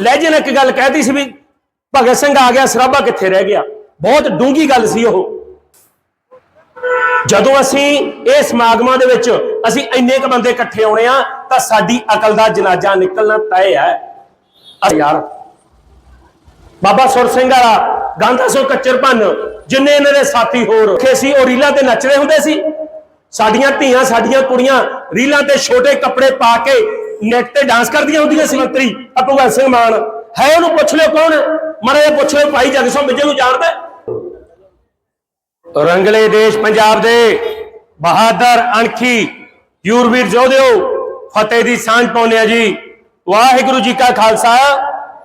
ਲਹਿਜੇ ਨਾਲ ਇੱਕ ਗੱਲ ਕਹਿਤੀ ਸੀ ਵੀ ਭਗਤ ਸਿੰਘ ਆ ਗਿਆ, ਸਰਾਭਾ ਕਿੱਥੇ ਰਹਿ ਗਿਆ? ਬਹੁਤ ਡੂੰਗੀ ਗੱਲ ਸੀ ਉਹ। ਜਦੋਂ ਅਸੀਂ ਇਹ ਸਮਾਗਮਾਂ ਦੇ ਵਿੱਚ ਅਸੀਂ ਇੰਨੇ ਕ ਬੰਦੇ ਇਕੱਠੇ ਆਉਣੇ ਆ, ਤਾਂ ਸਾਡੀ ਅਕਲ ਦਾ ਜਨਾਜ਼ਾ ਨਿਕਲਣਾ ਤੈਅ ਹੈ। ਅ- ਯਾਰ, ਬਾਬਾ ਸੁਰ ਸਿੰਘ ਵਾਲਾ, ਗਾਂਧਾ ਸੋ ਕੱਚਰ ਭੰਨ, ਜਿੰਨੇ ਇਹਨਾਂ ਦੇ ਸਾਥੀ ਹੋਰ ਖੇ ਸੀ, ਉਹ ਰੀਲਾਂ ਤੇ ਨੱਚਦੇ ਹੁੰਦੇ ਸੀ। ਸਾਡੀਆਂ ਧੀਆਂ, ਸਾਡੀਆਂ ਕੁੜੀਆਂ ਰੀਲਾਂ ਤੇ ਛੋਟੇ ਕੱਪੜੇ ਪਾ ਕੇ ਨੈਟ ਤੇ ਡਾਂਸ ਕਰਦੀਆਂ ਹੁੰਦੀਆਂ ਸੀ ਮੰਤਰੀ ਆ ਭਗਵੰਤ ਸਿੰਘ ਮਾਨ। ਹੈ ਉਹਨੂੰ ਪੁੱਛ ਲਿਓ ਕੌਣ? ਮਰੇ ਪੁੱਛ ਲਿਓ ਭਾਈ ਜਗ ਸਿੰਘ ਨੂੰ ਜਾਣਦਾ ਰੰਗਲੇ ਦੇਸ਼ ਪੰਜਾਬ ਦੇ ਬਹਾਦਰ ਅਣਖੀ ਯੂਰਵੀਰ ਯੋਧਿਓ ਫਤਿਹ ਦੀ ਸਾਂਝ ਪਾਉਂਦੇ ਆ ਜੀ। ਵਾਹਿਗੁਰੂ ਜੀ ਕਾ ਖਾਲਸਾ,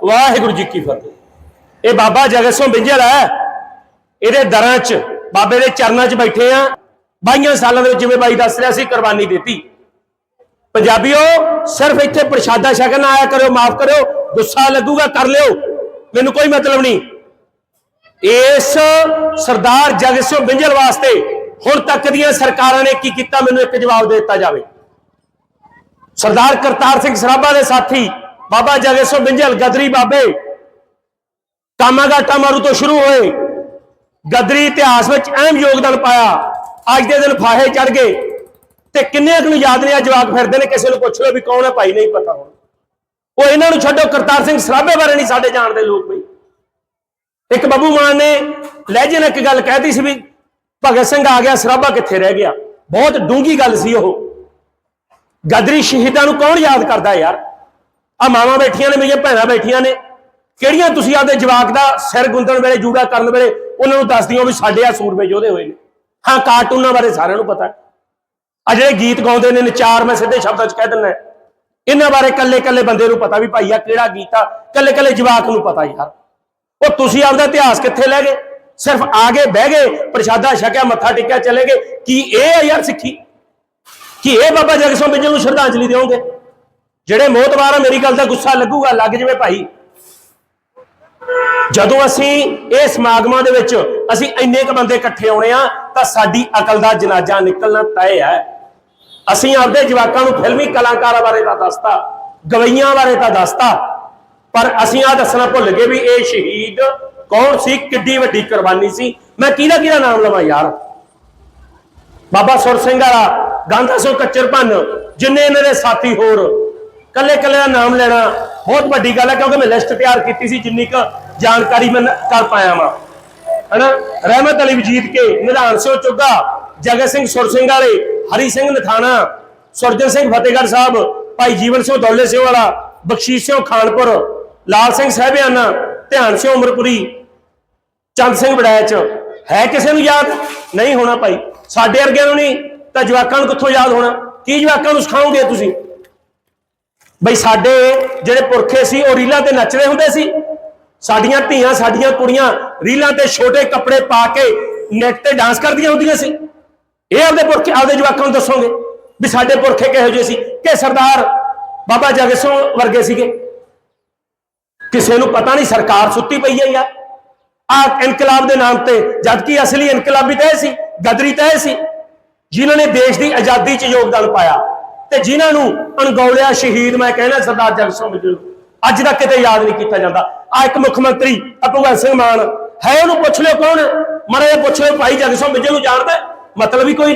ਵਾਹਿਗੁਰੂ ਜੀ ਕੀ ਫਤਿਹ। ਇਹ ਬਾਬਾ ਜਗਤ ਸਿੰਘ ਬਿੰਜਲ ਹੈ। ਇਹਦੇ ਦਰਾਂ 'ਚ, ਬਾਬੇ ਦੇ ਚਰਨਾਂ 'ਚ ਬੈਠੇ ਆ। 22 ਸਾਲਾਂ ਦੇ ਵਿੱਚ ਜਿਵੇਂ ਬਾਈ ਦੱਸ ਰਿਹਾ ਸੀ, ਕੁਰਬਾਨੀ ਦਿੱਤੀ। ਪੰਜਾਬੀਓ, ਸਿਰਫ ਇੱਥੇ ਪ੍ਰਸ਼ਾਦਾ ਛਕਣ ਆਇਆ ਕਰਿਓ, ਮਾਫ ਕਰਿਓ, ਗੁੱਸਾ ਲੱਗੂਗਾ, ਕਰ ਲਿਓ। ਮੈਨੂੰ ਕੋਈ ਮਤਲਬ ਨਹੀਂ। ਇਸ ਸਰਦਾਰ ਜਗਤ ਸਿੰਘ ਬਿੰਜਲ ਵਾਸਤੇ ਹੁਣ ਤੱਕ ਦੀਆਂ ਸਰਕਾਰਾਂ ਨੇ ਕੀ ਕੀਤਾ? ਮੈਨੂੰ ਇੱਕ ਜਵਾਬ ਦੇ ਦਿੱਤਾ ਜਾਵੇ। ਸਰਦਾਰ ਕਰਤਾਰ ਸਿੰਘ ਸਰਾਭਾ ਦੇ ਸਾਥੀ, ਬਾਬਾ ਜਗਤ ਸਿੰਘ ਬਿੰਜਲ ਗਦਰੀ ਬਾਬੇ, ਕਾਮਾਗਾਟਾ ਮਾਰੂ ਤੋਂ ਸ਼ੁਰੂ ਹੋਏ। ਗਦਰੀ ਇਤਿਹਾਸ ਵਿੱਚ ਅਹਿਮ ਯੋਗਦਾਨ ਪਾਇਆ। ਅੱਜ ਦੇ ਦਿਨ ਫਾਹੇ ਚੜ ਗਏ। ਤੇ ਕਿੰਨੇ ਨੂੰ ਯਾਦ ਨੇ ਆ ਜਵਾਕ ਫਿਰਦੇ ਨੇ, ਕਿਸੇ ਨੂੰ ਪੁੱਛ ਲਓ ਵੀ ਕੌਣ ਹੈ ਭਾਈ ਨਹੀਂ ਪਤਾ ਹੁਣ। ਉਹ ਇਹਨਾਂ ਨੂੰ ਛੱਡੋ, ਕਰਤਾਰ ਸਿੰਘ ਸਰਾਭੇ ਬਾਰੇ ਨਹੀਂ ਸਾਡੇ ਜਾਣਦੇ ਲੋਕ ਬਈ। ਇੱਕ ਬੱਬੂ ਮਾਨ ਨੇ ਲਹਿਜੇ ਨਾਲ ਇੱਕ ਗੱਲ ਕਹਿਤੀ ਸੀ ਵੀ ਭਗਤ ਸਿੰਘ ਆ ਗਿਆ, ਸਰਾਭਾ ਕਿੱਥੇ ਰਹਿ ਗਿਆ? ਬਹੁਤ ਡੂੰਗੀ ਗੱਲ ਸੀ ਉਹ। ਗਦਰੀ ਸ਼ਹੀਦਾਂ ਨੂੰ ਕੌਣ ਯਾਦ ਕਰਦਾ ਯਾਰ? ਆ ਮਾਵਾਂ ਬੈਠੀਆਂ ਨੇ, ਮੇਰੀਆਂ ਭੈਣਾਂ ਬੈਠੀਆਂ ਨੇ। ਕਿਹੜੀਆਂ ਤੁਸੀਂ ਆਪਦੇ ਜਵਾਕ ਦਾ ਸਿਰ ਗੁੰਦਣ ਵੇਲੇ, ਜੂੜਾ ਕਰਨ ਵੇਲੇ ਉਹਨਾਂ ਨੂੰ ਦੱਸਦੀਆਂ ਵੀ ਸਾਡੇ ਆ ਸੂਰਮੇ ਯੋਧੇ ਹੋਏ ਨੇ। ਹਾਂ ਕਾਰਟੂਨਾਂ ਬਾਰੇ ਸਾਰਿਆਂ ਨੂੰ ਪਤਾ। ਆ ਜਿਹੜੇ ਗੀਤ ਗਾਉਂਦੇ ਨੇ, ਨਚਾਰ ਮੈਂ ਸਿੱਧੇ ਸ਼ਬਦਾਂ 'ਚ ਕਹਿ ਦਿੰਦਾ। ਇਹਨਾਂ ਬਾਰੇ ਕੱਲੇ ਕੱਲੇ ਬੰਦੇ ਨੂੰ ਪਤਾ ਵੀ ਭਾਈ ਆ ਕਿਹੜਾ ਗੀਤ ਆ ਕੱਲੇ ਕੱਲੇ ਜਵਾਕ ਨੂੰ ਪਤਾ ਯਾਰ। ਉਹ ਤੁਸੀਂ ਆਪਦਾ ਇਤਿਹਾਸ ਕਿੱਥੇ ਲੈ ਗਏ? ਸਿਰਫ ਆ ਗਏ ਬਹਿ ਗਏ, ਪ੍ਰਸ਼ਾਦਾ ਛਕਿਆ, ਮੱਥਾ ਟੇਕਿਆ, ਚਲੇ ਗਏ। ਕੀ ਇਹ ਆ ਯਾਰ ਸਿੱਖੀ? ਕੀ ਇਹ ਬਾਬਾ ਜਗਤ ਸਿੰਘ ਬਿੰਜਲ ਨੂੰ ਸ਼ਰਧਾਂਜਲੀ ਦਿਓਗੇ? ਜਿਹੜੇ ਮੋਤਬਾਰ ਆ, ਮੇਰੀ ਗੱਲ ਦਾ ਗੁੱਸਾ ਲੱਗੂਗਾ, ਲੱਗ ਜਵੇ ਭਾਈ। ਜਦੋਂ ਅਸੀਂ ਇਹ ਸਮਾਗਮਾਂ ਦੇ ਵਿੱਚ ਅਸੀਂ ਇੰਨੇ ਕ ਬੰਦੇ ਇਕੱਠੇ ਆਉਣੇ ਆ, ਤਾਂ ਸਾਡੀ ਅਕਲ ਦਾ ਜਨਾਜ਼ਾ ਨਿਕਲਣਾ ਤੈਅ ਹੈ। ਅਸੀਂ ਆਪਦੇ ਜਵਾਕਾਂ ਨੂੰ ਫਿਲਮੀ ਕਲਾਕਾਰਾਂ ਬਾਰੇ ਤਾਂ ਦੱਸਤਾ, ਗਵਈਆਂ ਬਾਰੇ ਤਾਂ ਦੱਸਤਾ, ਪਰ ਅਸੀਂ ਆ ਦੱਸਣਾ ਭੁੱਲ ਗਏ ਵੀ ਇਹ ਸ਼ਹੀਦ ਕੌਣ ਸੀ, ਕਿੱਡੀ ਵੱਡੀ ਕੁਰਬਾਨੀ ਸੀ। ਮੈਂ ਕਿਹਦਾ ਕਿਹਦਾ ਨਾਮ ਲਵਾਂ ਯਾਰ? ਬਾਬਾ ਸੁਰ ਸਿੰਘ ਵਾਲਾ, ਗਾਂਧਾ ਸੋ ਕੱਚਰ ਭੰਨ, ਜਿੰਨੇ ਇਹਨਾਂ ਦੇ ਸਾਥੀ ਹੋਰ, ਕੱਲੇ ਕੱਲੇ ਦਾ ਨਾਮ ਲੈਣਾ ਬਹੁਤ ਵੱਡੀ ਗੱਲ ਹੈ, ਕਿਉਂਕਿ ਮੈਂ ਲਿਸਟ ਤਿਆਰ ਕੀਤੀ ਸੀ, ਜਿੰਨੀ ਕੁ ਜਾਣਕਾਰੀ ਮੈਂ ਕਰ ਪਾਇਆ ਵਾਂ। ਹਨਾ? ਰਹਿਮਤ ਅਲੀ ਵਜੀਦ ਕੇ, ਨਿਧਾਨ ਸਿਓ ਚੁੱਗਾ ਜਗਤ ਸਿੰਘ ਸੁਰ ਸਿੰਘ ਵਾਲੇ, ਹਰੀ ਸਿੰਘ ਨਥਾਣਾ ਸੁਰਜਨ ਸਿੰਘ ਫਤਿਹਗੜ੍ਹ ਸਾਹਿਬ, ਭਾਈ ਜੀਵਨ ਸਿੰਘ ਦੌਲੇ ਸਿੰਘ ਵਾਲਾ, ਬਖਸ਼ੀਸ਼ ਸਿੰਘ ਖਾਨਪੁਰ, ਲਾਲ ਸਿੰਘ ਸਾਹਿਬਾਨਾ ਧਿਆਨ ਸਿੰਘ ਉਮਰਪੁਰੀ ਚੰਦ ਸਿੰਘ ਬੜੈਚ ਹੈ ਕਿਸੇ ਨੂੰ ਯਾਦ? ਨਹੀਂ ਹੋਣਾ ਭਾਈ। ਸਾਡੇ ਵਰਗਿਆਂ ਨੂੰ ਨਹੀਂ, ਤਾਂ ਜਵਾਕਾਂ ਨੂੰ ਕਿੱਥੋਂ ਯਾਦ ਹੋਣਾ? ਕੀ ਜਵਾਕਾਂ ਨੂੰ ਸਿਖਾਓਗੇ ਤੁਸੀਂ? ਬਈ ਸਾਡੇ ਜਿਹੜੇ ਪੁਰਖੇ ਸੀ, ਉਹ ਰੀਲਾਂ ਤੇ ਨੱਚਦੇ ਹੁੰਦੇ ਸੀ। ਸਾਡੀਆਂ ਧੀਆਂ, ਸਾਡੀਆਂ ਕੁੜੀਆਂ ਰੀਲਾਂ ਤੇ ਛੋਟੇ ਕੱਪੜੇ ਪਾ ਕੇ ਨੈਟ ਤੇ ਡਾਂਸ ਕਰਦੀਆਂ ਹੁੰਦੀਆਂ ਸੀ। ਇਹ ਆਪਦੇ ਪੁਰਖੇ, ਆਪਦੇ ਜਵਾਕਾਂ ਨੂੰ ਦੱਸੋਗੇ ਵੀ ਸਾਡੇ ਪੁਰਖੇ ਕਿਹੋ ਜਿਹੇ ਸੀ, ਕਿ ਸਰਦਾਰ ਬਾਬਾ ਜਗਤ ਸਿੰਘ ਵਰਗੇ ਸੀਗੇ। ਕਿਸੇ ਨੂੰ ਪਤਾ ਨਹੀਂ ਸਰਕਾਰ ਸੁੱਤੀ ਪਈ ਹੈ ਯਾਰ ਆ ਇਨਕਲਾਬ ਦੇ ਨਾਮ ਤੇ ਜਦ ਕਿ ਅਸਲੀ ਇਨਕਲਾਬੀ ਤਾਂ ਇਹ ਸੀ, ਗਦਰੀ ਤਾਂ ਇਹ ਸੀ, ਜਿਨ੍ਹਾਂ ਨੇ ਦੇਸ਼ ਦੀ ਆਜ਼ਾਦੀ 'ਚ ਯੋਗਦਾਨ ਪਾਇਆ ਤੇ ਜਿਨ੍ਹਾਂ ਨੂੰ ਅਣਗੌਲਿਆ ਸ਼ਹੀਦ ਮੈਂ ਕਹਿੰਦਾ ਸਰਦਾਰ ਜਗਤ ਸਿੰਘ ਬਿੱਜੂ ਅੱਜ ਤੱਕ ਕਿਤੇ ਯਾਦ ਨਹੀਂ ਕੀਤਾ ਜਾਂਦਾ। ਆ ਇੱਕ ਮੁੱਖ ਮੰਤਰੀ ਭਗਵੰਤ ਸਿੰਘ ਮਾਨ, ਹੈ ਉਹਨੂੰ ਪੁੱਛ ਲਿਓ ਕੌਣ? ਮਰੇ ਪੁੱਛ ਲਿਓ, ਭਾਈ ਜਗਤ ਸਿੰਘ ਬਿੱਜੂ ਨੂੰ ਜਾਣਦਾ ਮਤਲਬ ਹੀ ਕੋਈ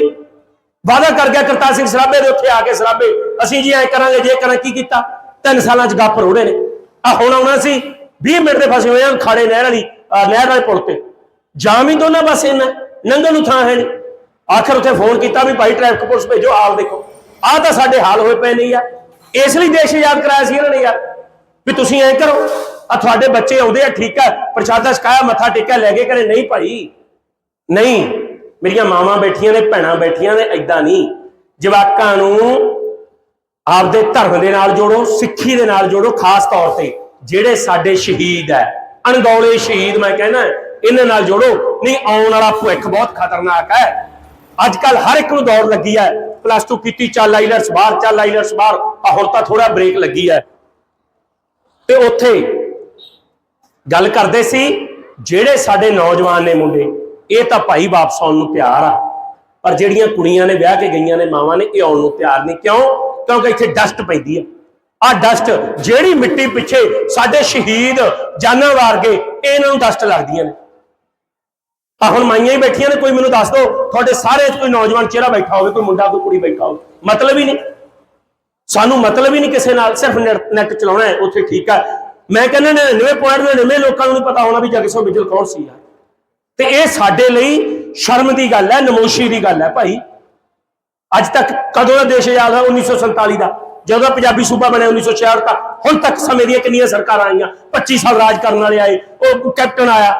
ਵਾਅਦਾ ਕਰ ਗਿਆ ਕਰਤਾਰ ਸਿੰਘ ਸਰਾਭੇ ਦੇ ਉੱਥੇ ਆ ਕੇ ਸਰਾਭੇ। ਅਸੀਂ ਜੀ ਐ ਕਰਾਂਗੇ, ਜੇ ਕਰਾਂ ਕੀ ਕੀਤਾ? ਤਿੰਨ ਸਾਲਾਂ ਚ ਗੱਪ ਰੋੜੇ ਨੇ। ਆ ਹੁਣ ਆਉਣਾ ਸੀ 20 ਮਿੰਟ ਦੇ ਫਸੇ ਹੋਏ ਆ ਖਾੜੇ ਨਹਿਰ ਵਾਲੀ ਨਹਿਰ ਵਾਲੇ ਪੁਲ ਤੇ। ਜਾਮ ਹੀ ਦੋਨਾਂ ਪਾਸੇ ਇੰਨਾ ਨੰਗਲ ਨੂੰ ਥਾਂ ਹੈ ਨਹੀਂ। ਆਖਰ ਉੱਥੇ ਫੋਨ ਕੀਤਾ ਵੀ ਭਾਈ ਟ੍ਰੈਫਿਕ ਪੁਲਿਸ ਭੇਜੋ ਹਾਲ ਦੇਖੋ। ਆਹ ਤਾਂ ਸਾਡੇ ਹਾਲ ਹੋਏ ਪਏ ਨਹੀਂ ਯਾਰ। ਇਸ ਲਈ ਦੇਸ਼ ਯਾਦ ਕਰਾਇਆ ਸੀ ਇਹਨਾਂ ਨੇ ਯਾਰ, ਵੀ ਤੁਸੀਂ ਐਂ ਕਰੋ ਆ ਤੁਹਾਡੇ ਬੱਚੇ ਆਉਂਦੇ ਆ, ਠੀਕ ਆ ਪ੍ਰਸ਼ਾਦਾ ਛਕਾਇਆ, ਮੱਥਾ ਟੇਕਿਆ, ਲੈ ਕੇ ਘਰੇ, ਨਹੀਂ ਭਾਈ, ਨਹੀਂ। ਮੇਰੀਆਂ ਮਾਵਾਂ ਬੈਠੀਆਂ ਨੇ, ਭੈਣਾਂ ਬੈਠੀਆਂ ਨੇ ਐਦਾਂ ਨਹੀਂ। ਜਵਾਕਾਂ ਨੂੰ ਆਪਦੇ ਧਰਮ ਦੇ ਨਾਲ ਜੋੜੋ, ਸਿੱਖੀ ਦੇ ਨਾਲ ਜੋੜੋ, ਖਾਸ ਤੌਰ ਤੇ, ਜਿਹੜੇ ਸਾਡੇ ਸ਼ਹੀਦ ਹੈ। ਅਣਗੌਲੇ ਸ਼ਹੀਦ ਮੈਂ ਕਹਿੰਦਾ, ਇਹਨਾਂ ਨਾਲ ਜੋੜੋ। ਨਹੀਂ, ਆਉਣ ਵਾਲਾ ਭਵਿੱਖ ਬਹੁਤ ਖਤਰਨਾਕ ਹੈ। ਅੱਜ ਕੱਲ ਹਰ ਇੱਕ ਨੂੰ ਦੌੜ ਲੱਗੀ ਹੈ। ਪਲੱਸ 2 ਕੀਤੀ, ਚੱਲ ਆਈਲਟਸ ਬਾਹਰ, ਚੱਲ ਆਈਲਟਸ ਬਾਹਰ। ਆ ਹੁਣ ਤਾਂ ਥੋੜਾ ਬ੍ਰੇਕ ਲੱਗੀ ਹੈ। ਤੇ ਉੱਥੇ ਗੱਲ ਕਰਦੇ ਸੀ, ਜਿਹੜੇ ਸਾਡੇ ਨੌਜਵਾਨ ਨੇ ਮੁੰਡੇ ਇਹ ਤਾਂ ਭਾਈ ਵਾਪਸ ਆਉਣ ਨੂੰ ਤਿਆਰ ਆ। ਪਰ ਜਿਹੜੀਆਂ ਕੁੜੀਆਂ ਨੇ, ਵਿਆਹ ਕੇ ਗਈਆਂ ਨੇ, ਮਾਵਾਂ ਨੇ, ਇਹ ਆਉਣ ਨੂੰ ਤਿਆਰ ਨਹੀਂ। ਕਿਉਂ? ਕਿਉਂਕਿ ਇੱਥੇ ਡਸਟ ਪੈਂਦੀ ਆ। ਆ ਡਸਟ ਜਿਹੜੀ ਮਿੱਟੀ ਪਿੱਛੇ ਸਾਡੇ ਸ਼ਹੀਦ ਜਾਨਾਂ ਵਾਰ ਗਏ ਇਹਨਾਂ ਨੂੰ ਡਸਟ ਲੱਗਦੀਆਂ ਨੇ। ਆ ਹੁਣ ਮਾਈਆਂ ਹੀ ਬੈਠੀਆਂ ਨੇ, ਕੋਈ ਮੈਨੂੰ ਦੱਸ ਦਿਓ ਤੁਹਾਡੇ ਸਾਰੇ 'ਚ ਕੋਈ ਨੌਜਵਾਨ ਚਿਹਰਾ ਬੈਠਾ ਹੋਵੇ, ਕੋਈ ਮੁੰਡਾ, ਕੋਈ ਕੁੜੀ ਬੈਠਾ ਹੋਵੇ। ਮਤਲਬ ਹੀ ਨਹੀਂ। ਸਾਨੂੰ ਮਤਲਬ ਹੀ ਨਹੀਂ ਕਿਸੇ ਨਾਲ, ਸਿਰਫ ਨੈਟ ਚਲਾਉਣਾ ਹੈ, ਉੱਥੇ ਠੀਕ ਆ। ਮੈਂ ਕਹਿੰਦਾ 99.99 ਲੋਕਾਂ ਨੂੰ ਨਹੀਂ ਪਤਾ ਹੋਣਾ ਵੀ ਜਗਸੋ ਬਿਜਲ ਕੌਣ ਸੀ ਯਾਰ। ਤੇ ਇਹ ਸਾਡੇ ਲਈ ਸ਼ਰਮ ਦੀ ਗੱਲ ਹੈ, ਨਮੋਸ਼ੀ ਦੀ ਗੱਲ ਹੈ ਭਾਈ। ਅੱਜ ਤੱਕ ਕਦੋਂ ਦਾ ਦੇਸ਼ ਆਜ਼ਾਦ ਹੋਇਆ? 1947 ਦਾ। ਜਦੋਂ ਪੰਜਾਬੀ ਸੂਬਾ ਬਣਿਆ 1966 ਦਾ, ਹੁਣ ਤੱਕ ਸਮੇਂ ਦੀਆਂ ਕਿੰਨੀਆਂ ਸਰਕਾਰਾਂ ਆਈਆਂ? 25 ਸਾਲ ਰਾਜ ਕਰਨ ਵਾਲੇ ਆਏ, ਉਹ ਕੈਪਟਨ ਆਇਆ।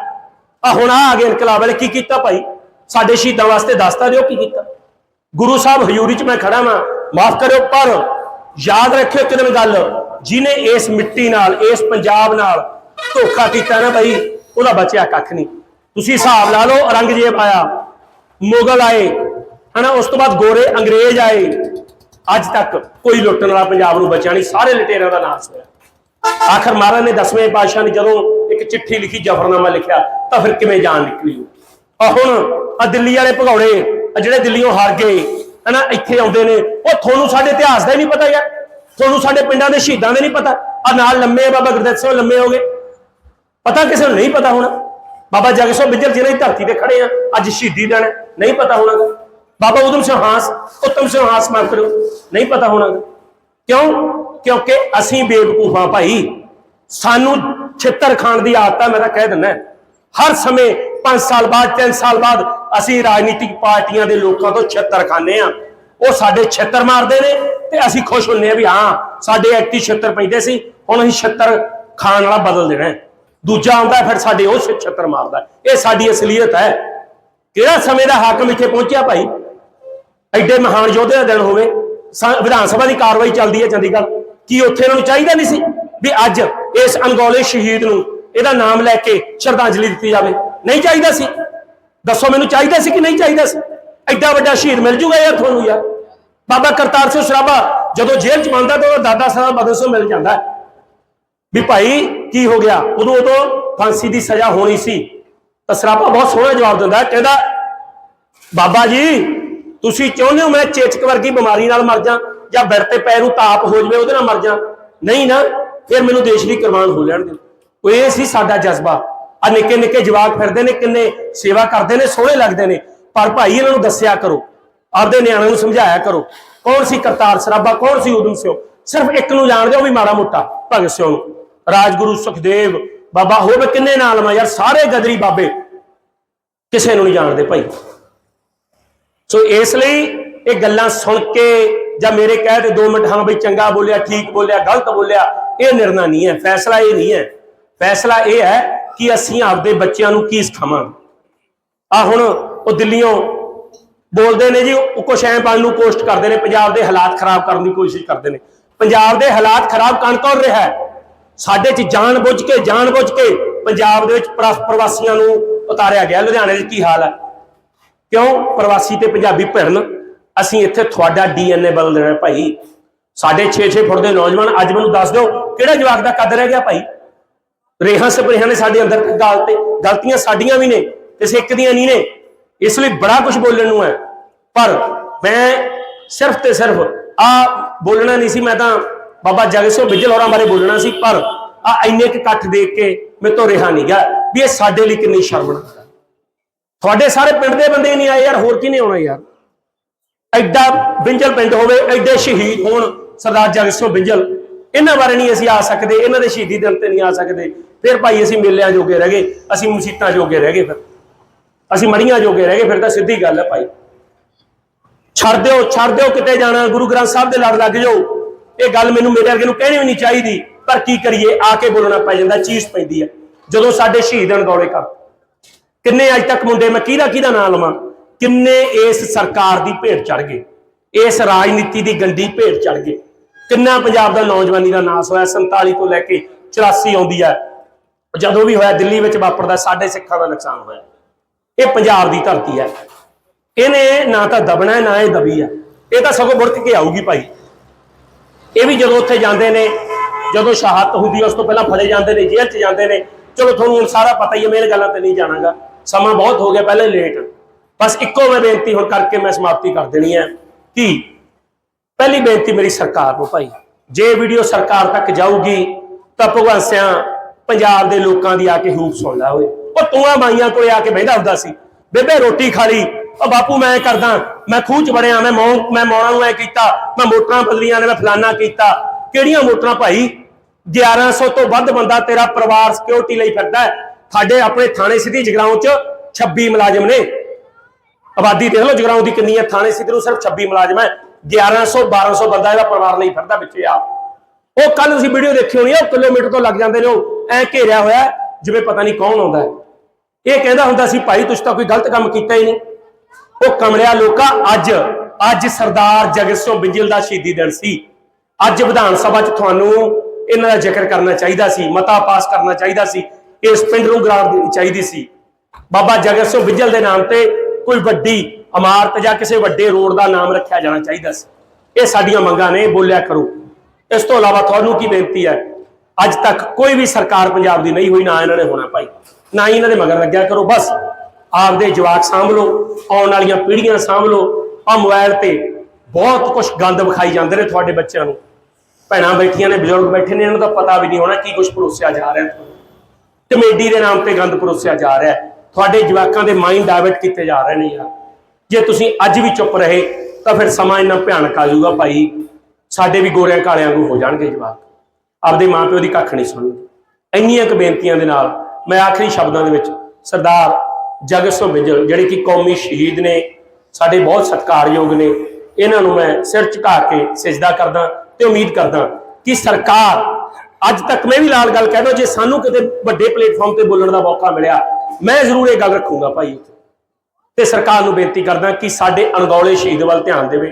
ਆ ਹੁਣ ਆ ਆ ਗਏ ਇਨਕਲਾਬ ਵਾਲੇ, ਕੀ ਕੀਤਾ ਭਾਈ? ਸਾਡੇ ਸ਼ਹੀਦਾਂ ਵਾਸਤੇ ਦੱਸਤਾ ਦਿਓ ਕੀ ਕੀਤਾ। ਗੁਰੂ ਸਾਹਿਬ ਹਜ਼ੂਰੀ 'ਚ ਮੈਂ ਖੜਾ ਵਾਂ। ਮਾਫ ਕਰਿਓ, ਪਰ ਯਾਦ ਰੱਖਿਓ ਇੱਕ ਦਿਨ ਗੱਲ, ਜਿਹਨੇ ਇਸ ਮਿੱਟੀ ਨਾਲ, ਇਸ ਪੰਜਾਬ ਨਾਲ ਧੋਖਾ ਕੀਤਾ ਨਾ ਭਾਈ, ਉਹਦਾ ਬਚਿਆ ਕੱਖ ਨਹੀਂ। ਤੁਸੀਂ ਹਿਸਾਬ ਲਾ ਲਓ ਔਰੰਗਜ਼ੇਬ ਆਇਆ। ਮੁਗਲ ਆਏ, ਹਨਾ, ਉਸ ਤੋਂ ਬਾਅਦ ਗੋਰੇ ਅੰਗਰੇਜ਼ ਆਏ। ਅੱਜ ਤੱਕ ਕੋਈ ਲੁੱਟਣ ਵਾਲਾ ਪੰਜਾਬ ਨੂੰ ਬਚਿਆ ਨਹੀਂ, ਸਾਰੇ ਲਟੇਰਿਆਂ ਦਾ ਨਾਸ ਹੋਇਆ। ਆਖਰ ਮਹਾਰਾਜ ਨੇ ਦਸਵੇਂ ਪਾਤਸ਼ਾਹ ਨੇ ਜਦੋਂ ਇੱਕ ਚਿੱਠੀ ਲਿਖੀ, ਜਫਰਨਾਮਾ ਲਿਖਿਆ, ਤਾਂ ਫਿਰ ਕਿਵੇਂ ਜਾਨ ਨਿਕਲੀ? ਆ ਹੁਣ ਆ ਦਿੱਲੀ ਵਾਲੇ ਭਗੌੜੇ ਆ ਜਿਹੜੇ ਦਿੱਲੀੋਂ ਹਾਰ ਗਏ, ਹਨਾ, ਇੱਥੇ ਆਉਂਦੇ ਨੇ, ਉਹ ਤੁਹਾਨੂੰ ਸਾਡੇ ਇਤਿਹਾਸ ਦਾ ਹੀ ਨਹੀਂ ਪਤਾ ਯਾਰ। ਤੁਹਾਨੂੰ ਸਾਡੇ ਪਿੰਡਾਂ ਦੇ ਸ਼ਹੀਦਾਂ ਦੇ ਨਹੀਂ ਪਤਾ। ਆ ਨਾਲ ਲੰਮੇ ਬਾਬਾ ਗੁਰਦਿੱਤ ਸਿੰਘ, ਲੰਮੇ ਹੋ ਗਏ। ਪਤਾ ਕਿਸੇ ਨੂੰ ਨਹੀਂ ਪਤਾ ਹੋਣਾ। ਬਾਬਾ ਜਗ ਸਿੰਘ ਬਿਜਲ ਜਿਹਨਾਂ ਦੀ ਧਰਤੀ ਤੇ ਖੜੇ ਆ। ਅੱਜ ਸ਼ਹੀਦੀ ਦਿਨ ਨਹੀਂ ਪਤਾ ਹੋਣਾ। ਗਾ। ਬਾਬਾ ਉਦਮ ਸਿੰਘ ਹਾਸ ਉਤਮ ਸਿੰਘ ਹਾਸ ਮਾਫ ਕਰੋ ਨਹੀਂ ਪਤਾ ਹੋਣਾ। ਗਾ। ਕਿਉਂ? ਕਿਉਂਕਿ ਅਸੀਂ ਬੇਵਕੂਫ ਭਾਈ। ਸਾਨੂੰ ਛਿੱਤਰ ਖਾਣ ਦੀ ਆਦਤ ਹੈ ਮੈਂ ਤਾਂ ਕਹਿ ਦਿੰਦਾ। ਹਰ ਸਮੇਂ 5 ਸਾਲ ਬਾਅਦ 3 ਸਾਲ ਬਾਅਦ ਅਸੀਂ ਰਾਜਨੀਤਿਕ ਪਾਰਟੀਆਂ ਦੇ ਲੋਕਾਂ ਤੋਂ ਛਿੱਤਰ ਖਾਂਦੇ ਆ। ਉਹ ਸਾਡੇ ਛਿੱਤਰ ਮਾਰਦੇ ਨੇ ਤੇ ਅਸੀਂ ਖੁਸ਼ ਹੁੰਨੇ ਆ ਵੀ ਹਾਂ, ਸਾਡੇ ਐਕਟੀ ਛਿੱਤਰ ਪੈਂਦੇ ਸੀ। ਹੁਣ ਅਸੀਂ ਛਿੱਤਰ ਖਾਣ ਵਾਲਾ ਬਦਲ ਦੇਣਾ ਦੂਜਾ ਆਉਂਦਾ ਫਿਰ ਸਾਡੇ ਉਹ ਛੱਤਰ ਮਾਰਦਾ ਇਹ ਸਾਡੀ ਅਸਲੀਅਤ ਹੈ। ਕਿਹੜਾ ਸਮੇਂ ਦਾ ਹਾਕਮ ਇੱਥੇ ਪਹੁੰਚਿਆ ਭਾਈ? ਐਡੇ ਮਹਾਨ ਯੋਧੇ ਦਾ ਦਿਨ ਹੋਵੇ ਵਿਧਾਨ ਸਭਾ ਦੀ ਕਾਰਵਾਈ ਚੱਲਦੀ ਹੈ ਚੰਡੀਗੜ੍ਹ। ਕੀ ਉੱਥੇ ਇਹਨਾਂ ਨੂੰ ਚਾਹੀਦਾ ਨਹੀਂ ਸੀ ਵੀ ਅੱਜ ਇਸ ਅਨਗੋਲੇ ਸ਼ਹੀਦ ਨੂੰ ਇਹਦਾ ਨਾਮ ਲੈ ਕੇ ਸ਼ਰਧਾਂਜਲੀ ਦਿੱਤੀ ਜਾਵੇ? ਨਹੀਂ ਚਾਹੀਦਾ ਸੀ। ਦੱਸੋ ਮੈਨੂੰ ਚਾਹੀਦਾ ਸੀ ਕਿ ਨਹੀਂ ਚਾਹੀਦਾ ਸੀ? ਐਡਾ ਵੱਡਾ ਸ਼ਹੀਦ ਮਿਲ ਜੂਗਾ ਯਾਰ ਤੁਹਾਨੂੰ ਯਾਰ? ਬਾਬਾ ਕਰਤਾਰ ਸਿੰਘ ਸਰਾਭਾ ਜਦੋਂ ਜੇਲ੍ਹ ਚ ਬੰਦਾ ਤਾਂ ਉਹਦਾ ਦਾਦਾ ਸਾਹਿਬ ਬਦਲ ਸਿੰਘ ਮਿਲ ਜਾਂਦਾ ਵੀ ਭਾਈ ਕੀ ਹੋ ਗਿਆ? ਉਦੋਂ ਉਦੋਂ ਫਾਂਸੀ ਦੀ ਸਜ਼ਾ ਹੋਣੀ ਸੀ। ਤਾਂ ਸਰਾਭਾ ਬਹੁਤ ਸੋਹਣਾ ਜਵਾਬ ਦਿੰਦਾ ਕਹਿੰਦਾ, ਬਾਬਾ ਜੀ, ਤੁਸੀਂ ਚਾਹੁੰਦੇ ਹੋ ਮੈਂ ਚੇਚਕ ਵਰਗੀ ਬਿਮਾਰੀ ਨਾਲ ਮਰ ਜਾ ਜਾਂ ਬਿਰ ਤੇ ਪੈਰ ਨੂੰ ਤਾਪ ਹੋ ਜਵੇ ਉਹਦੇ ਨਾਲ ਮਰ ਜਾ? ਨਹੀਂ ਨਾ, ਫਿਰ ਮੈਨੂੰ ਦੇਸ਼ ਦੀ ਕੁਰਬਾਨ ਹੋ ਲੈਣ ਦਿਓ। ਉਹ ਇਹ ਸੀ ਸਾਡਾ ਜਜ਼ਬਾ। ਆ ਨਿੱਕੇ ਨਿੱਕੇ ਜਵਾਕ ਫਿਰਦੇ ਨੇ, ਕਿੰਨੇ ਸੇਵਾ ਕਰਦੇ ਨੇ, ਸੋਹਣੇ ਲੱਗਦੇ ਨੇ। ਪਰ ਭਾਈ, ਇਹਨਾਂ ਨੂੰ ਦੱਸਿਆ ਕਰੋ। ਆਪਦੇ ਨਿਆਣਿਆਂ ਨੂੰ ਸਮਝਾਇਆ ਕਰੋ। ਕੌਣ ਸੀ ਕਰਤਾਰ ਸਰਾਭਾ ਕੌਣ ਸੀ ਉਦਮ ਸਿਓ ਸਿਰਫ ਇੱਕ ਨੂੰ ਜਾਣਦੇ ਉਹ ਵੀ ਮਾੜਾ ਮੋਟਾ, ਭਗਤ ਸਿਓ ਨੂੰ। ਰਾਜਗੁਰੂ ਸੁਖਦੇਵ, ਬਾਬਾ ਹੋਵੇ ਕਿੰਨੇ ਨਾਲ ਮੈਂ ਯਾਰ, ਸਾਰੇ ਗਦਰੀ ਬਾਬੇ। ਕਿਸੇ ਨੂੰ ਨਹੀਂ ਜਾਣਦੇ ਭਾਈ। ਸੋ ਇਸ ਲਈ ਇਹ ਗੱਲਾਂ ਸੁਣ ਕੇ ਜਾਂ ਮੇਰੇ ਕਹਿ ਤੇ 2 ਮਿੰਟ, ਹਾਂ ਬਈ ਚੰਗਾ ਬੋਲਿਆ, ਠੀਕ ਬੋਲਿਆ, ਗਲਤ ਬੋਲਿਆ, ਇਹ ਨਿਰਣਾ ਨਹੀਂ ਹੈ, ਫੈਸਲਾ ਇਹ ਨਹੀਂ ਹੈ। ਫੈਸਲਾ ਇਹ ਹੈ ਕਿ ਅਸੀਂ ਆਪਦੇ ਬੱਚਿਆਂ ਨੂੰ ਕੀ ਸਿਖਾਵਾਂਗੇ। ਆ ਹੁਣ ਉਹ ਦਿੱਲੀੋਂ ਬੋਲਦੇ ਨੇ ਜੀ, ਉਹ ਕੁਛ ਐਂ ਬਣ ਨੂੰ ਪੋਸਟ ਕਰਦੇ ਨੇ, ਪੰਜਾਬ ਦੇ ਹਾਲਾਤ ਖਰਾਬ ਕਰਨ ਦੀ ਕੋਸ਼ਿਸ਼ ਕਰਦੇ ਨੇ। ਪੰਜਾਬ ਦੇ ਹਾਲਾਤ ਖਰਾਬ ਕਣ ਕੌਣ ਰਿਹਾ ਹੈ? ਸਾਡੇ ਚ ਜਾਣ ਬੁੱਝ ਕੇ, ਜਾਣ ਬੁੱਝ ਕੇ ਪੰਜਾਬ ਦੇ ਵਿੱਚ ਪ੍ਰਵਾਸੀਆਂ ਨੂੰ ਉਤਾਰਿਆ ਗਿਆ। ਲੁਧਿਆਣੇ ਦੇ ਕੀ ਹਾਲ ਹੈ? ਕਿਉਂ ਪ੍ਰਵਾਸੀ ਤੇ ਪੰਜਾਬੀ ਭਿੜਨ? ਅਸੀਂ ਇੱਥੇ ਤੁਹਾਡਾ ਡੀਐਨਏ ਬਦਲ ਦੇਣਾ ਹੈ ਭਾਈ। ਸਾਡੇ 6-6 ਫੁੱਟ ਦੇ ਨੌਜਵਾਨ, ਅੱਜ ਮੈਨੂੰ ਦੱਸ ਦਿਓ, ਕਿਹੜਾ ਜਵਾਕ ਦਾ ਕੱਦ ਰਹਿ ਗਿਆ ਭਾਈ? ਰੇਹਾਂ ਸਪਰੇਹਾਂ ਨੇ ਸਾਡੇ ਅੰਦਰ ਗਾਲ ਤੇ ਗਲਤੀਆਂ ਸਾਡੀਆਂ ਵੀ ਨੇ ਤੇ ਸਿੱਖ ਦੀਆਂ ਨਹੀਂ ਨੇ। ਇਸ ਲਈ ਬੜਾ ਕੁਝ ਬੋਲਣ ਨੂੰ ਹੈ। ਪਰ ਮੈਂ ਸਿਰਫ ਤੇ ਸਿਰਫ ਆ ਬੋਲਣਾ ਨਹੀਂ ਸੀ, ਮੈਂ ਤਾਂ ਬਾਬਾ ਜਗਤ ਸਿੰਘ ਬਿੱਜਲ ਹੋਰਾਂ ਬਾਰੇ ਬੋਲਣਾ ਸੀ, ਪਰ ਆ ਇੰਨੇ ਕੁ ਇਕੱਠ ਦੇਖ ਕੇ ਮੇਰੇ ਤੋਂ ਰਿਹਾ ਨਹੀਂ ਗਿਆ ਵੀ ਇਹ ਸਾਡੇ ਲਈ ਕਿੰਨੀ ਸ਼ਰਮਨਾਕ ਹੈ। ਤੁਹਾਡੇ ਸਾਰੇ ਪਿੰਡ ਦੇ ਬੰਦੇ ਹੀ ਨਹੀਂ ਆਏ ਯਾਰ, ਹੋਰ ਕਿਹਨੇ ਆਉਣਾ ਯਾਰ? ਐਡਾ ਬਿੰਜਲ ਪਿੰਡ ਹੋਵੇ, ਐਡੇ ਸ਼ਹੀਦ ਹੋਣ ਸਰਦਾਰ ਜਗਤ ਸਿੰਘ ਬਿੰਜਲ ਇਹਨਾਂ ਬਾਰੇ ਨਹੀਂ ਅਸੀਂ ਆ ਸਕਦੇ, ਇਹਨਾਂ ਦੇ ਸ਼ਹੀਦੀ ਦਿਨ ਤੇ ਨਹੀਂ ਆ ਸਕਦੇ। ਫਿਰ ਭਾਈ ਅਸੀਂ ਮੇਲਿਆਂ ਜੋਗੇ ਰਹਿ ਗਏ, ਅਸੀਂ ਮਸੀਤਾਂ ਜੋਗੇ ਰਹਿ ਗਏ ਫਿਰ। ਅਸੀਂ ਮੜੀਆਂ ਜੋਗੇ ਰਹਿ ਗਏ, ਫਿਰ ਤਾਂ ਸਿੱਧੀ ਗੱਲ ਹੈ ਭਾਈ। ਛੱਡ ਦਿਓ ਛੱਡ ਦਿਓ ਕਿਤੇ ਜਾਣਾ, ਗੁਰੂ ਗ੍ਰੰਥ ਸਾਹਿਬ ਦੇ ਲੜ ਲੱਗ ਜਾਓ। ਇਹ ਗੱਲ ਮੈਨੂੰ ਮੇਰੇ ਵਰਗੇ ਨੂੰ ਕਹਿਣੀ ਵੀ ਨਹੀਂ ਚਾਹੀਦੀ, ਪਰ ਕੀ ਕਰੀਏ? ਆ ਕੇ ਬੋਲਣਾ ਪੈ ਜਾਂਦਾ, ਚੀਜ਼ ਪੈਂਦੀ ਹੈ ਜਦੋਂ ਸਾਡੇ ਸ਼ਹੀਦ ਅਣਗੌਲੇ ਕਰ। ਕਿੰਨੇ ਅੱਜ ਤੱਕ ਮੁੰਡੇ, ਮੈਂ ਕਿਹਦਾ ਕਿਹਦਾ ਨਾਂ ਲਵਾਂ? ਕਿੰਨੇ ਇਸ ਸਰਕਾਰ ਦੀ ਭੇਟ ਚੜ ਗਏ? ਇਸ ਰਾਜਨੀਤੀ ਦੀ ਗੰਦੀ ਭੇਟ ਚੜ ਗਏ? ਕਿੰਨਾ ਪੰਜਾਬ ਦਾ ਨੌਜਵਾਨੀ ਦਾ ਨਾਸ ਹੋਇਆ? 47 ਤੋਂ ਲੈ ਕੇ 84 ਆਉਂਦੀ ਹੈ ਜਦੋਂ ਵੀ ਹੋਇਆ, ਦਿੱਲੀ ਵਿੱਚ ਵਾਪਰਦਾ, ਸਾਡੇ ਸਿੱਖਾਂ ਦਾ ਨੁਕਸਾਨ ਹੋਇਆ। ਇਹ ਪੰਜਾਬ ਦੀ ਧਰਤੀ ਹੈ ਇਹਨੇ ਨਾ ਤਾਂ ਦਬਣਾ, ਨਾ ਇਹ ਦਬੀ ਹੈ ਇਹ ਤਾਂ ਸਗੋਂ ਬੁੜਕ ਕੇ ਆਊਗੀ ਭਾਈ। ਇਹ ਵੀ ਜਦੋਂ ਉੱਥੇ ਜਾਂਦੇ ਨੇ, ਜਦੋਂ ਸ਼ਹਾਦਤ ਹੁੰਦੀ ਹੈ, ਉਸ ਤੋਂ ਪਹਿਲਾਂ ਫੜੇ ਜਾਂਦੇ ਨੇ, ਜੇਲ੍ਹ 'ਚ ਜਾਂਦੇ ਨੇ। ਚਲੋ ਤੁਹਾਨੂੰ ਹੁਣ ਸਾਰਾ ਪਤਾ ਹੀ ਹੈ, ਮੈਂ ਇਹ ਗੱਲਾਂ ਤੇ ਨਹੀਂ ਜਾਣਾਗਾ। ਸਮਾਂ ਬਹੁਤ ਹੋ ਗਿਆ, ਪਹਿਲੇ ਲੇਟ ਬਸ ਇੱਕੋ ਮੈਂ ਬੇਨਤੀ ਹੁਣ ਕਰਕੇ ਮੈਂ ਸਮਾਪਤੀ ਕਰ ਦੇਣੀ ਹੈ ਕਿ ਪਹਿਲੀ ਬੇਨਤੀ ਮੇਰੀ ਸਰਕਾਰ ਨੂੰ ਭਾਈ, ਜੇ ਵੀਡੀਓ ਸਰਕਾਰ ਤੱਕ ਜਾਊਗੀ, ਤਾਂ ਭਗਵੰਤ ਸਿੰਘ ਪੰਜਾਬ ਦੇ ਲੋਕਾਂ ਦੀ ਆ ਕੇ ਹੂਕ ਸੁਣ ਹੋਵੇ। ਉਹ ਤੂੰ ਮਾਈਆਂ ਕੋਲੇ ਆ ਕੇ ਬਹਿੰਦਾ ਹੁੰਦਾ ਸੀ। ਬੇਬੇ ਰੋਟੀ ਖਾ ਲਈ। ਉਹ ਬਾਪੂ ਮੈਂ ਕਰਦਾ, ਮੈਂ ਖੂਹ ਚ ਵੜਿਆ, ਮੈਂ ਮੌਂ, ਮੈਂ ਮੌਣਾ ਨੂੰ ਐ ਕੀਤਾ, ਮੈਂ ਮੋਟਰਾਂ ਬਦਲੀਆਂ ਨੇ, ਮੈਂ ਫਲਾਨਾ ਕੀਤਾ। ਕਿਹੜੀਆਂ ਮੋਟਰਾਂ ਭਾਈ? 1100 ਤੋਂ ਵੱਧ ਬੰਦਾ ਤੇਰਾ ਪਰਿਵਾਰ ਸਿਕਿਉਰਿਟੀ ਲਈ ਫਿਰਦਾ ਸਾਡੇ ਆਪਣੇ ਥਾਣੇ ਸਿੱਧੀ ਜਗਰਾਉਂ ਚ 26 ਮੁਲਾਜ਼ਮ ਨੇ। ਆਬਾਦੀ ਦੇਖ ਲਓ ਜਗਰਾਉਂ ਦੀ ਕਿੰਨੀ ਹੈ, ਥਾਣੇ ਸਿੱਧੀ ਨੂੰ ਸਿਰਫ 26 ਮੁਲਾਜ਼ਮ ਹੈ। 1100 1200 ਬੰਦਾ ਇਹਦਾ ਪਰਿਵਾਰ ਲਈ ਫਿਰਦਾ ਵਿੱਚੇ ਆ ਉਹ ਕੱਲ ਤੁਸੀਂ ਵੀਡੀਓ ਦੇਖੀ ਹੋਣੀ ਹੈ, ਉਹ ਕਿਲੋਮੀਟਰ ਤੋਂ ਲੱਗ ਜਾਂਦੇ ਨੇ ਉਹ। ਐ ਘੇਰਿਆ ਹੋਇਆ, ਜਿਵੇਂ ਪਤਾ ਨਹੀਂ ਕੌਣ ਆਉਂਦਾ ਹੈ। ਇਹ ਕਹਿੰਦਾ ਹੁੰਦਾ ਸੀ, ਭਾਈ, ਤੁਸੀਂ ਤਾਂ ਕੋਈ ਗਲਤ ਕੰਮ ਕੀਤਾ ਹੀ ਨਹੀਂ। ਉਹ ਕਮਲਿਆ ਲੋਕਾ, ਅੱਜ ਅੱਜ ਸਰਦਾਰ ਜਗਤ ਸਿੰਘ ਬਿੰਜਲ ਦਾ ਸ਼ਹੀਦੀ ਦਿਨ ਸੀ। ਅੱਜ ਵਿਧਾਨ ਸਭਾ 'ਚ ਤੁਹਾਨੂੰ ਇਹਨਾਂ ਦਾ ਜ਼ਿਕਰ ਕਰਨਾ ਚਾਹੀਦਾ ਸੀ, ਮਤਾ ਪਾਸ ਕਰਨਾ ਚਾਹੀਦਾ ਸੀ। ਇਸ ਪਿੰਡ ਨੂੰ ਗ੍ਰਾਂਟ ਦੇਣੀ ਚਾਹੀਦੀ ਸੀ। ਬਾਬਾ ਜਗਤ ਸਿੰਘ ਬਿੰਜਲ ਦੇ ਨਾਮ ਤੇ ਕੋਈ ਵੱਡੀ ਇਮਾਰਤ ਜਾਂ ਕਿਸੇ ਵੱਡੇ ਰੋਡ ਦਾ ਨਾਮ ਰੱਖਿਆ ਜਾਣਾ ਚਾਹੀਦਾ ਸੀ। ਇਹ ਸਾਡੀਆਂ ਮੰਗਾਂ ਨੇ, ਬੋਲਿਆ ਕਰੋ। ਇਸ ਤੋਂ ਇਲਾਵਾ ਤੁਹਾਨੂੰ ਕੀ ਬੇਨਤੀ ਹੈ? ਅੱਜ ਤੱਕ ਕੋਈ ਵੀ ਸਰਕਾਰ ਪੰਜਾਬ ਦੀ ਨਹੀਂ ਹੋਈ, ਨਾ ਇਹਨਾਂ ਨੇ ਹੋਣਾ ਭਾਈ। ਨਾ ਹੀ ਇਹਨਾਂ ਦੇ ਮਗਰ ਲੱਗਿਆ ਕਰੋ, ਬਸ। ਆਪਦੇ ਜਵਾਕ ਸਾਂਭ ਲਓ, ਆਉਣ ਵਾਲੀਆਂ ਪੀੜ੍ਹੀਆਂ ਸਾਂਭ ਲਓ। ਆ ਮੋਬਾਈਲ ਤੇ ਬਹੁਤ ਕੁਝ ਗੰਦ ਵਿਖਾਈ ਜਾਂਦੇ ਨੇ ਤੁਹਾਡੇ ਬੱਚਿਆਂ ਨੂੰ। ਭੈਣਾਂ ਬੈਠੀਆਂ ਨੇ, ਬਜ਼ੁਰਗ ਬੈਠੇ ਨੇ, ਇਹਨਾਂ ਨੂੰ ਤਾਂ ਪਤਾ ਵੀ ਨਹੀਂ ਹੋਣਾ ਕੀ ਕੁਝ ਪਰੋਸਿਆ ਜਾ ਰਿਹਾ। ਕਮੇਡੀ ਦੇ ਨਾਮ ਤੇ ਗੰਦ ਪਰੋਸਿਆ ਜਾ ਰਿਹਾ। ਤੁਹਾਡੇ ਜਵਾਕਾਂ ਦੇ ਮਾਈਂਡ ਡਾਇਵਰਟ ਕੀਤੇ ਜਾ ਰਹੇ ਨੇ ਯਾਰ। ਜੇ ਤੁਸੀਂ ਅੱਜ ਵੀ ਚੁੱਪ ਰਹੇ, ਤਾਂ ਫਿਰ ਸਮਾਂ ਇੰਨਾ ਭਿਆਨਕ ਆ ਜਾਊਗਾ ਭਾਈ। ਸਾਡੇ ਵੀ ਗੋਰਿਆਂ ਕਾਲਿਆਂ ਨੂੰ ਹੋ ਜਾਣਗੇ ਜਵਾਕ। ਆਪਦੇ ਮਾਪਿਓ ਦੀ ਕੱਖ ਨਹੀਂ ਸੁਣਨਗੇ ਇੰਨੀਆਂ ਕੁ ਬੇਨਤੀਆਂ ਦੇ ਨਾਲ ਮੈਂ ਆਖਰੀ ਸ਼ਬਦਾਂ ਦੇ ਵਿੱਚ ਸਰਦਾਰ ਜਗਤ ਸਿੰਘ ਬਿੰਜਲ, ਜਿਹੜੇ ਕਿ ਕੌਮੀ ਸ਼ਹੀਦ ਨੇ, ਸਾਡੇ ਬਹੁਤ ਸਤਿਕਾਰਯੋਗ ਨੇ, ਇਹਨਾਂ ਨੂੰ ਮੈਂ ਸਿਰ ਝੁਕਾ ਕੇ ਸਜਦਾ ਕਰਦਾ ਤੇ ਉਮੀਦ ਕਰਦਾ ਕਿ ਸਰਕਾਰ, ਅੱਜ ਤੱਕ ਮੈਂ ਵੀ ਲਾਲ ਗੱਲ ਕਹਿ ਦੋ ਜੇ ਸਾਨੂੰ ਕਿਤੇ ਵੱਡੇ ਪਲੇਟਫਾਰਮ ਤੇ ਬੋਲਣ ਦਾ ਮੌਕਾ ਮਿਲਿਆ, ਮੈਂ ਜ਼ਰੂਰ ਇਹ ਗੱਲ ਰੱਖੂੰਗਾ ਭਾਈ ਉੱਥੇ ਤੇ ਸਰਕਾਰ ਨੂੰ ਬੇਨਤੀ ਕਰਦਾ ਕਿ ਸਾਡੇ ਅਣਗੌਲੇ ਸ਼ਹੀਦ ਵੱਲ ਧਿਆਨ ਦੇਵੇ।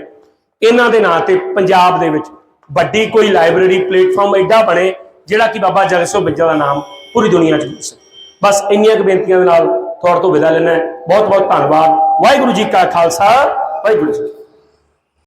ਇਹਨਾਂ ਦੇ ਨਾਂ ਤੇ ਪੰਜਾਬ ਦੇ ਵਿੱਚ ਵੱਡੀ ਕੋਈ ਲਾਇਬ੍ਰੇਰੀ ਪਲੇਟਫਾਰਮ ਐਡਾ ਬਣੇ ਜਿਹੜਾ ਕਿ ਬਾਬਾ ਜਗਤ ਸਿੰਘ ਬਿੱਜਾ ਦਾ ਨਾਮ ਪੂਰੀ ਦੁਨੀਆ 'ਚ ਗੁੰਮ ਸਕੇ ਬਸ ਇੰਨੀਆਂ ਕੁ ਬੇਨਤੀਆਂ ਦੇ ਨਾਲ ਤੁਹਾਡੇ ਤੋਂ ਵਿਦਾ ਲੈਣਾ ਬਹੁਤ ਬਹੁਤ ਧੰਨਵਾਦ। ਵਾਹਿਗੁਰੂ ਜੀ ਕਾ ਖਾਲਸਾ, ਵਾਹਿਗੁਰੂ ਜੀ